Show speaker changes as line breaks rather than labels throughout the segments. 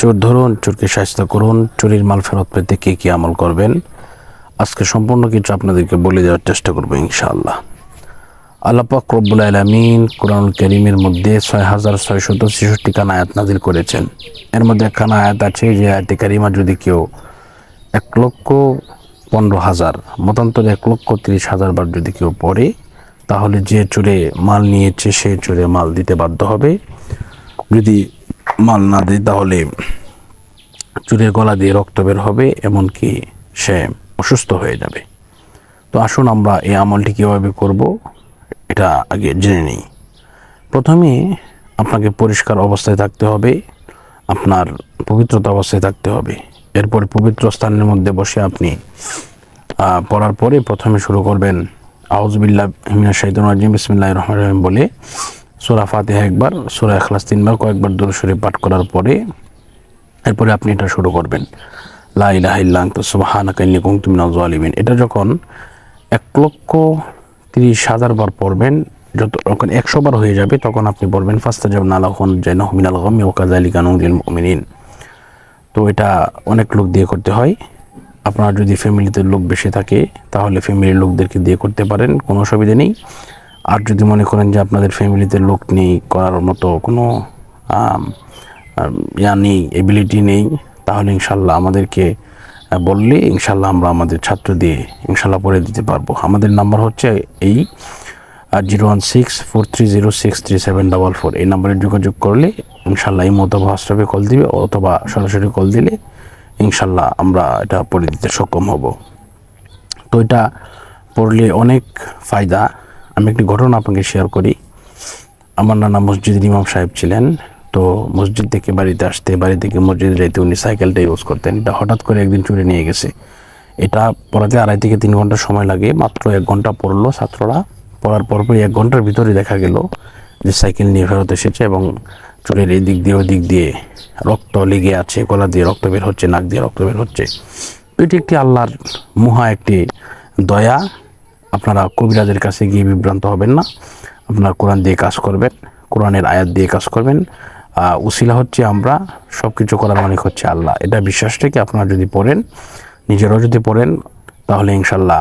চোর ধরুন, চোরকে শাস্তা করুন, চুরির মাল ফেরত পেতে কে কী আমল করবেন? আজকে সম্পূর্ণ কিছু আপনাদেরকে বলে দেওয়ার চেষ্টা করব ইনশাআল্লাহ। আল্লাপাক রব্বুল আলমিন কোরআন করিমের মধ্যে ছয় হাজার ছয় ছয়শত ছেষট্টি খান আয়াত নাজিল করেছেন। এর মধ্যে একখানা আয়াত আছে, যে আয়াতে কারিমা যদি কেউ এক লক্ষ পনেরো হাজার, মতান্তরে এক লক্ষ তিরিশ হাজার বার যদি কেউ পড়ে, তাহলে যে চোরে মাল নিয়েছে, সে চোরে মাল দিতে বাধ্য হবে। যদি মাল না দেয় তাহলে চুরের গলা দিয়ে রক্ত বের হবে, এমনকি সে অসুস্থ হয়ে যাবে। তো আসুন আমরা এই আমলটি কীভাবে করব, এটা আগে জেনে নিই। প্রথমে আপনাকে পরিষ্কার অবস্থায় থাকতে হবে, আপনার পবিত্রতা অবস্থায় থাকতে হবে। এরপর পবিত্র স্থানের মধ্যে বসে আপনি পড়ার পরে প্রথমে শুরু করবেন আউজবিল্লা হিমিনা শাহিদুল রাজিম বিসমিল্লাহ রহমান রহিম বলে সুরা ফাতেহা একবার, সুরা এখলাস তিনবার, কয়েকবার দূরস্বরে পাঠ করার পরে এরপরে আপনি এটা শুরু করবেন। লা ইলাহা ইল্লা আনতা, সুবহানাকা ইন্নী কুনতু মিনাজ জালিমিন এটা যখন এক লক্ষ তিরিশ হাজার বার পড়বেন, যত যখন একশো বার হয়ে যাবে, তখন আপনি বলবেন ফাস্তা যাব নালাহন যেন মিনাল গমি ও কাজালিকা নুদিল মুমিনিন। তো এটা অনেক লোক দিয়ে করতে হয়। আপনার যদি ফ্যামিলিতে লোক বেশি থাকে, তাহলে ফ্যামিলির লোকদেরকে দিয়ে করতে পারেন, কোনো অসুবিধা নেই। আর যদি মনে করেন যে আপনাদের ফ্যামিলিতে লোক নেই করার মতো কোনো ইয়া নেই এবিলিটি নেই, তাহলে ইনশাল্লাহ আমাদেরকে বললে ইনশাল্লাহ আমরা আমাদের ছাত্র দিয়ে ইনশাল্লাহ পড়ে দিতে পারব। আমাদের নাম্বার হচ্ছে এই zero one six four three zero six three seven double four এই নাম্বারে যোগাযোগ করলে ইনশাল্লাহ এই মতো হোয়াটসঅ্যাপে কল দিবে অথবা সরাসরি কল দিলে ইনশাল্লাহ আমরা এটা পড়ে দিতে সক্ষম হব। তো এটা পড়লে অনেক ফায়দা। আমি একটি ঘটনা আপনাকে শেয়ার করি। আমার নানা মসজিদের ইমাম সাহেব ছিলেন, তো মসজিদ থেকে বাড়িতে আসতে, বাড়ি থেকে মসজিদে যাইতে উনি সাইকেলটা ইউজ করতেন। এটা হঠাৎ করে একদিন চুরি নিয়ে গেছে। এটা পড়াতে আড়াই থেকে তিন ঘণ্টা সময় লাগে, মাত্র এক ঘণ্টা পড়ল ছাত্ররা। পড়ার পরপরই এক ঘণ্টার ভিতরে দেখা গেল যে সাইকেল নিয়ে ফেরত এসেছে এবং চুরের এই দিক দিয়ে ওই দিক দিয়ে রক্ত লেগে আছে, গলা দিয়ে রক্ত বের হচ্ছে, নাক দিয়ে রক্ত বের হচ্ছে। এটি একটি আল্লাহর মুহা একটি দয়া। আপনারা কবিরাজের কাছে গিয়ে বিভ্রান্ত হবেন না। আপনার কোরআন দিয়ে কাজ করবেন, কোরআনের আয়াত দিয়ে কাজ করবেন। উসিলা হচ্ছে আমরা সব কিছু করার মালিক হচ্ছে আল্লাহ। এটা বিশ্বাস থেকে আপনারা যদি পড়েন, নিজেরাও যদি পড়েন, তাহলে ইনশাল্লাহ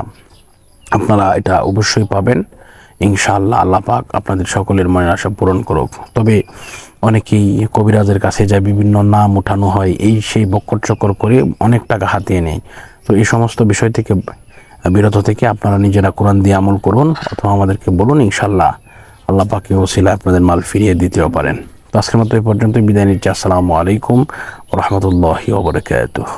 আপনারা এটা অবশ্যই পাবেন। ইনশাআল্লাহ আল্লাহ পাক আপনাদের সকলের মনের আশা পূরণ করুক। তবে অনেকেই কবিরাজের কাছে যায়, বিভিন্ন নাম উঠানো হয়, এই সেই বক্কর চক্কর করে অনেক টাকা হাতিয়ে নেয়। তো এই সমস্ত বিষয় থেকে বিরত থেকে আপনারা নিজেরা কোরআন দিয়ে আমল করুন অথবা আমাদেরকে বলুন ইনশাল্লাহ আল্লাহ পাকে ওসিলা আপনাদের মাল ফিরিয়ে দিতেও পারেন। তো আজকের মতো এই পর্যন্ত বিদায় নিচ্ছি। আসসালামু আলাইকুম রহমতুল্লাহি ওবরাকাতুহ